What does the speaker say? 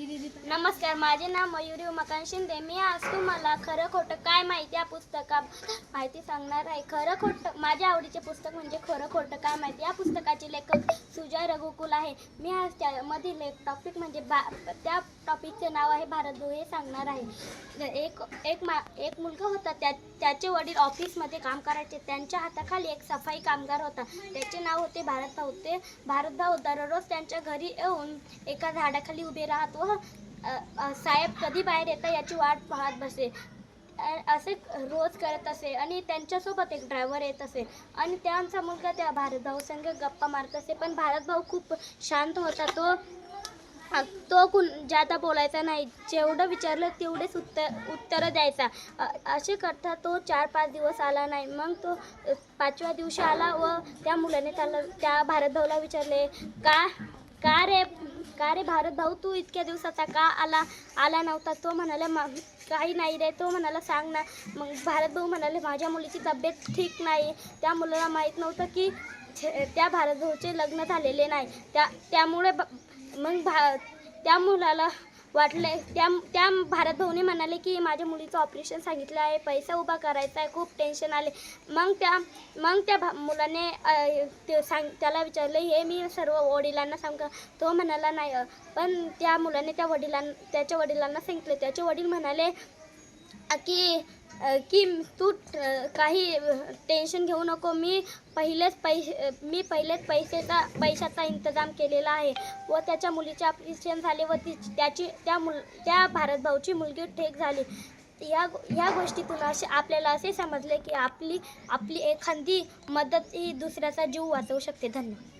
नमस्कार माझे नाव मयुरी उमाकांत शिंदे. मी आज तुम्हाला खरं खोटं काय माहिती या पुस्तका माहिती सांगणार आहे. खरं खोटं माझ्या आवडीचे पुस्तक म्हणजे खरं खोटं काय माहिती या पुस्तकाचे लेखक सुजय रघुकुल आहे. मी आज त्यामधील एक टॉपिक म्हणजे बा त्या टॉपिकचे नाव आहे भारत हे सांगणार आहे. एक एक मा एक मुलगा होता त्या त्याचे वडील ऑफिसमध्ये काम करायचे. त्यांच्या हाताखाली एक सफाई कामगार होता. त्याचे नाव होते भारतभाऊ ते भारतभाऊ दररोज त्यांच्या घरी येऊन एका झाडाखाली उभे राहत. व साहेब कधी बाहेर येता याची वाट पाहत बसे. असे रोज करत असे आणि त्यांच्यासोबत एक ड्रायव्हर येत असे. आणि त्यांचा मुलगा त्या भारत भाऊ गप्पा मारत असे. पण भारत भाऊ खूप शांत होता. तो तो कुण जादा बोलायचा नाही. जेवढं विचारलं तेवढेच उत्तर उत्तरं द्यायचा. असे करता तो चार पाच दिवस आला नाही. मग तो पाचव्या दिवशी आला व त्या मुलाने त्याला त्या भारत भाऊला विचारले का का रे का रे भारत भाऊ? तू इतक्या दिवसाचा का आला आला नव्हता? तो म्हणाला "मा- काही नाही रे. तो म्हणाला सांग ना. मग भारत भाऊ म्हणाले माझ्या मुलीची तब्येत ठीक नाही. त्या मुलाला माहीत नव्हतं की त्या भारत भाऊचे लग्न झालेले नाही. त्या त्यामुळे ब- मग भा त्या मुलाला वाटले त्या त्या भारत भाऊने म्हणाले की माझ्या मुलीचं ऑपरेशन सांगितलं आहे. पैसा उभा करायचा आहे. खूप टेन्शन आले. मग त्या मग त्या भा मुलाने ते सांग त्याला विचारलं हे मी सर्व वडिलांना सांग तो म्हणाला नाही पण त्या मुलाने त्या वडिलां त्याच्या वडिलांना सांगितले. त्याचे वडील म्हणाले की की तू काही टेन्शन घेऊ नको. मी पहिलेच पैसे मी पहिलेच पैसेचा पैशाचा इंतजाम केलेला आहे. व त्याच्या मुलीचे ऑपरेशन झाले व ती त्याची त्या मुल त्या भारत भाऊची मुलगी ठीक झाली. या ह्या गोष्टीतून असे आपल्याला असे समजले की आपली आपली एखादी मदत ही दुसऱ्याचा जीव वाचवू शकते. धन्यवाद.